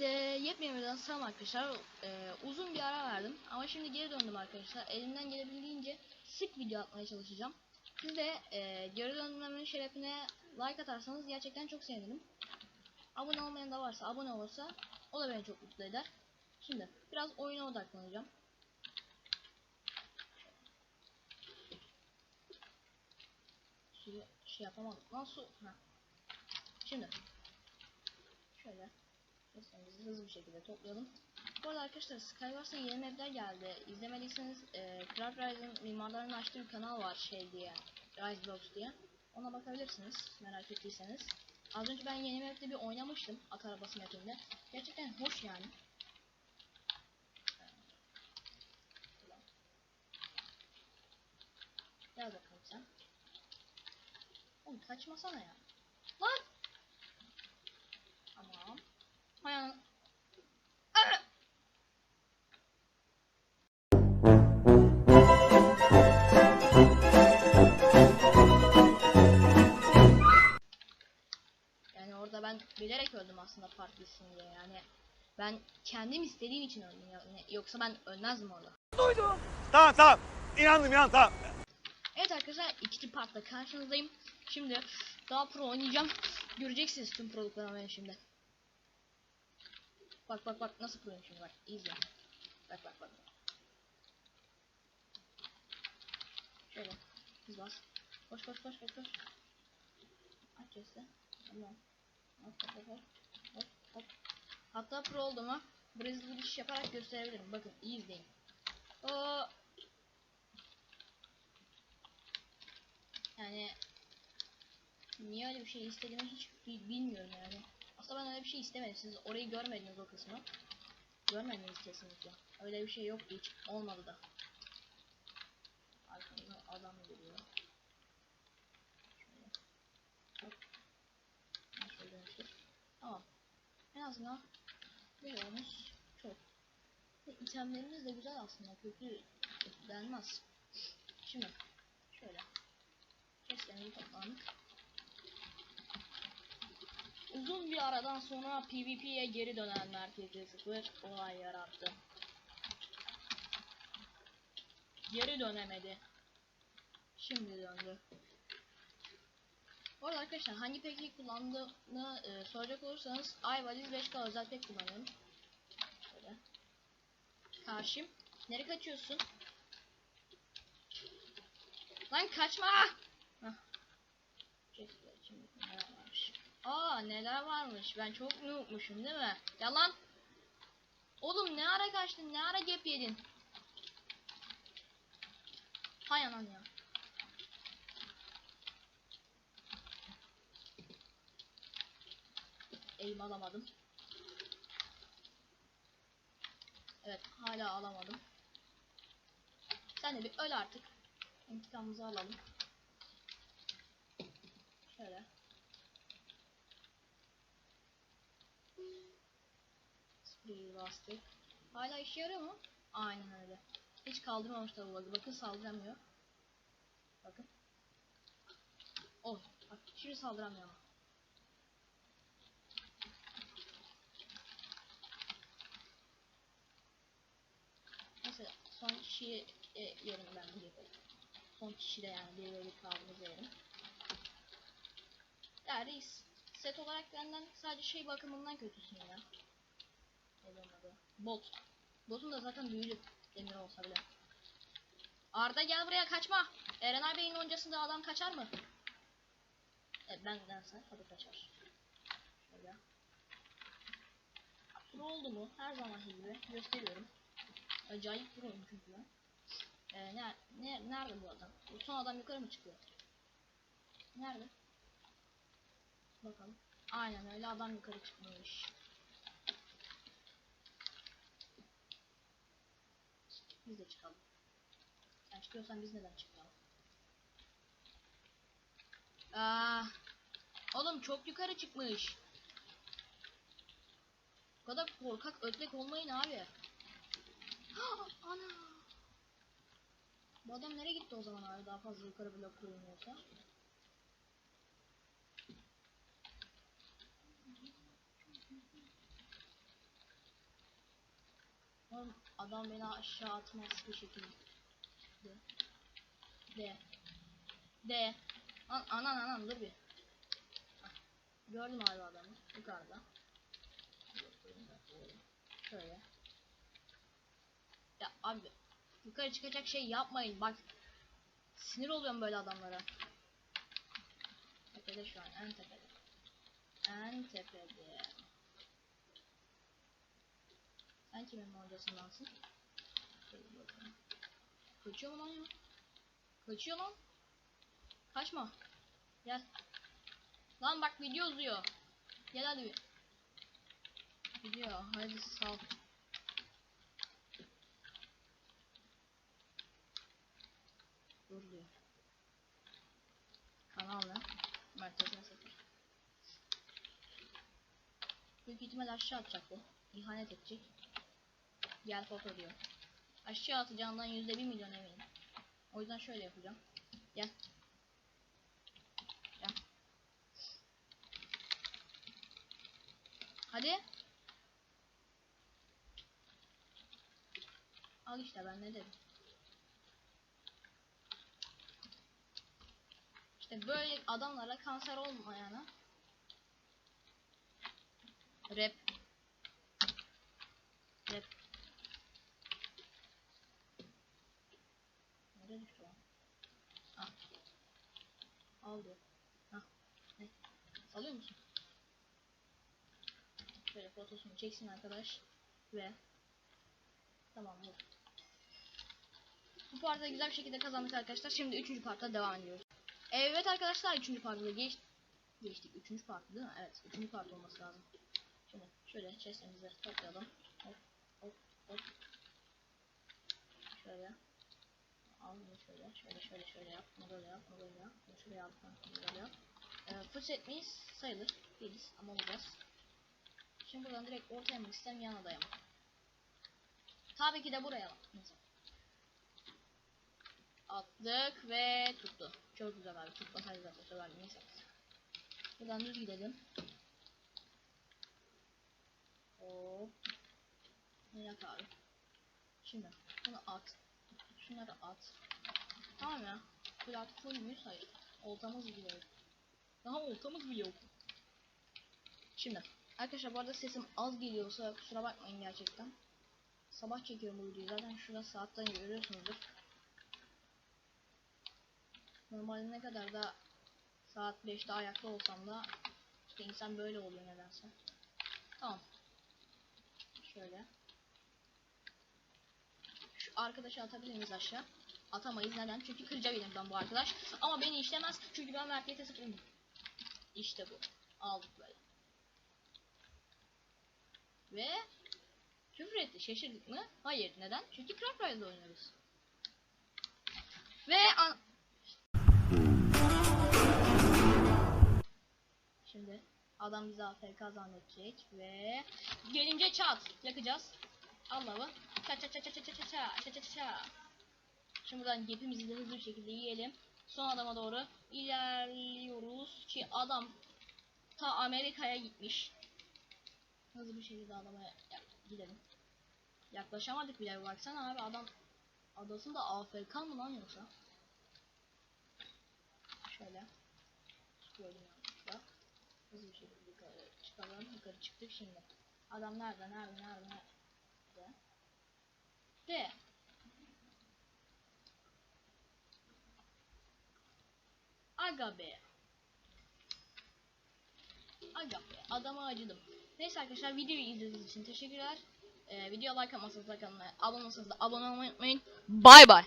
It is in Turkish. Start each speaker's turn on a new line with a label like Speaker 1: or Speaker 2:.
Speaker 1: Hepinize yepyeni bir selam arkadaşlar. Ee, uzun bir ara verdim ama şimdi geri döndüm arkadaşlar. Elimden gelebildiğince sık video atmaya çalışacağım. Siz de e, geri dönmemin şerefine like atarsanız gerçekten çok sevinirim. Abone olmayan da varsa abone olursa o da beni çok mutlu eder. Şimdi biraz oyuna odaklanacağım. Suyu şey yapamadım. Nasıl? Ha. Şimdi Resmimizi hızlı bir şekilde toplayalım. Bu arada arkadaşlar Skywars'a yeni mapler geldi. İzlemediyseniz e, Craft Rise'ın mimarlarının açtığı bir kanal var şey diye. Rise Blocks diye. Ona bakabilirsiniz merak ettiyseniz. Az önce ben yeni map'te bir oynamıştım. At arabası map'inde. Gerçekten hoş yani. Gel bakalım sen. Oğlum kaçmasana ya. Lan! Yani orada ben bilerek öldüm aslında farklısın diye yani. Ben kendim istediğim için öldüm yani. Yoksa ben ölmezdim orada.
Speaker 2: Tamam tamam. İnandım inan tamam.
Speaker 1: Evet arkadaşlar ikinci partta karşınızdayım. Şimdi daha pro oynayacağım. Göreceksiniz tüm proluklarımı ben şimdi. Bak bak bak nasıl proyum şimdi bak. İzle. Bak bak bak. Şöyle. Hız bas. Koş koş koş koş koş. Aç kesti. Tamam. Hop hop hop hop. Hop. Hatta pro olduğumu Brezilya iş yaparak gösterebilirim. Bakın iyi izleyin. Oo. Yani niye öyle bir şey istediğimi hiç bi- bilmiyorum yani. Aslında ben öyle bir şey istemedim. Siz orayı görmediniz o kısmı. Görmediniz kesinlikle. Öyle bir şey yoktu hiç. Olmadı da. Arkamda adam geliyor. Tamam. En azından biliyorsunuz çok. Ve itemlerimiz de güzel aslında. Kötü denmez. Şimdi şöyle. Chestlerimizi topladık. Uzun bir aradan sonra PvP'ye geri dönen merkezi sıfır olay yarattı. Geri dönemedi. Şimdi döndü. Bu arada arkadaşlar hangi peki kullandığını e, soracak olursanız iValiz 5K özel pek kullanıyorum. Şöyle. Karşım. Nereye kaçıyorsun? Lan kaçma! Hah. Şimdi. Aa neler varmış. Ben çok unutmuşum değil mi? Yalan. Oğlum ne ara kaçtın? Ne ara gap yedin? Hay anan ya. Eğim alamadım. Evet hala alamadım. Sen de bir öl artık. İntikamımızı alalım. Şöyle. Spreyi bastık. Hala işe yarıyor mu? Aynen öyle. Hiç kaldırmamış tabi bug'ı. Bakın saldıramıyor. Bakın. Oh. Bak şimdi saldıramıyor ama. Neyse son kişiyi e, yerim ben bir yapayım. Son kişi de yani bir bir kaldığımız yerim. Ya reis set olarak benden sadece şey bakımından kötüsün ya. Ne? Bot. Botun da zaten büyülü demir olsa bile. Arda gel buraya kaçma. Erenay Bey'in öncesinde adam kaçar mı? Evet bendense tabii kaçar. Şöyle. Pro oldu mu? Her zaman gibi gösteriyorum. Acayip proyum çünkü ben. Ee, ne, ne, nerede bu adam? Bu son adam yukarı mı çıkıyor? Nerede? Bakalım. Aynen öyle adam yukarı çıkmış. Biz de çıkalım. Sen çıkıyorsan biz neden çıkalım? Aa, oğlum çok yukarı çıkmış. Bu kadar korkak ötlek olmayın abi. Ana. Bu adam nereye gitti o zaman abi daha fazla yukarı blok koymuyorsa? Oğlum adam beni aşağı atmaz bu şekilde. De. De. De. An anan anan dur bir. Hah. Gördüm abi adamı yukarıda. Şöyle. Ya abi yukarı çıkacak şey yapmayın bak. Sinir oluyorum böyle adamlara. Tepede şu an en tepede. En tepede. Sen kimin hocasındansın? Kaçıyor mu lan ya? Kaçıyor lan. Kaçma. Gel. Lan bak video uzuyor. Gel hadi bir. Video hadi sal. Dur diyor. Kanal ne? Merkezine satır. Büyük ihtimal aşağı atacak bu. İhanet edecek. Gel foto diyor. Aşağı atacağından yüzde bir milyon eminim. O yüzden şöyle yapacağım. Gel. Gel. Hadi. Al işte ben ne dedim. İşte böyle adamlara kanser olmayana rap Nereye düştü lan? Ah. Aldı. Hah. Ne? Salıyor musun? Şöyle fotosunu çeksin arkadaş. Ve Tamam bu. Bu partta güzel bir şekilde kazandık arkadaşlar. Şimdi üçüncü parta devam ediyoruz. Evet arkadaşlar üçüncü partta geç geçtik. Üçüncü part değil mi? Evet. Üçüncü part olması lazım. Şimdi şöyle chest'imizi toplayalım. Hop hop hop. Şöyle. Al bunu şöyle. Şöyle şöyle şöyle yap. Bunu böyle yap. Bunu böyle yap. Bunu şuraya yap. Bunu böyle yap. Ee, full set miyiz? Sayılır. Değiliz ama olacağız. Şimdi buradan direkt ortaya mı istem yan adaya mı? Tabii ki de buraya. Attık ve tuttu. Çok güzel abi. Tutmasaydı zaten söylerdim. Neyse. Buradan düz gidelim. Hop. Yap abi? Şimdi bunu at. Şunları at. Tamam ya. Plat full müyüz? Hayır. Oltamız bile yok. Daha oltamız bile yok. Şimdi. Arkadaşlar bu arada sesim az geliyorsa kusura bakmayın gerçekten. Sabah çekiyorum bu videoyu. Zaten şurada saatten görüyorsunuzdur. Normalde ne kadar da saat 5'te ayakta olsam da işte insan böyle oluyor nedense. Tamam. Şöyle. Şu arkadaşı atabilir miyiz aşağı? Atamayız neden? Çünkü kıracağım ben bu arkadaş. Ama beni işlemez çünkü ben merkezde sıfırım. İşte bu. Aldık böyle. Ve küfür etti. Şaşırdık mı? Hayır. Neden? Çünkü Craft Ride'da oynuyoruz. Ve an Şimdi adam bize AFK zannedecek ve gelince çat yakacağız. Allah'ı. Ça ça ça ça ça ça ça ça ça ça. Şimdi buradan hepimizi de hızlı bir şekilde yiyelim. Son adama doğru ilerliyoruz ki adam ta Amerika'ya gitmiş. Hızlı bir şekilde adama gidelim. Yaklaşamadık bile baksana abi adam adasında AFK mı lan yoksa? Şöyle. Çıkıyorum yanlışlıkla. Hızlı bir şekilde yukarı çıkalım. Yukarı çıktık şimdi. Adam nerede nerede nerede nerede? De. Aga be. Aga be. Adama acıdım. Neyse arkadaşlar videoyu izlediğiniz için teşekkürler. Ee, video like atmasanız da kanalıma abone olmasanız da abone olmayı unutmayın. Bay bay.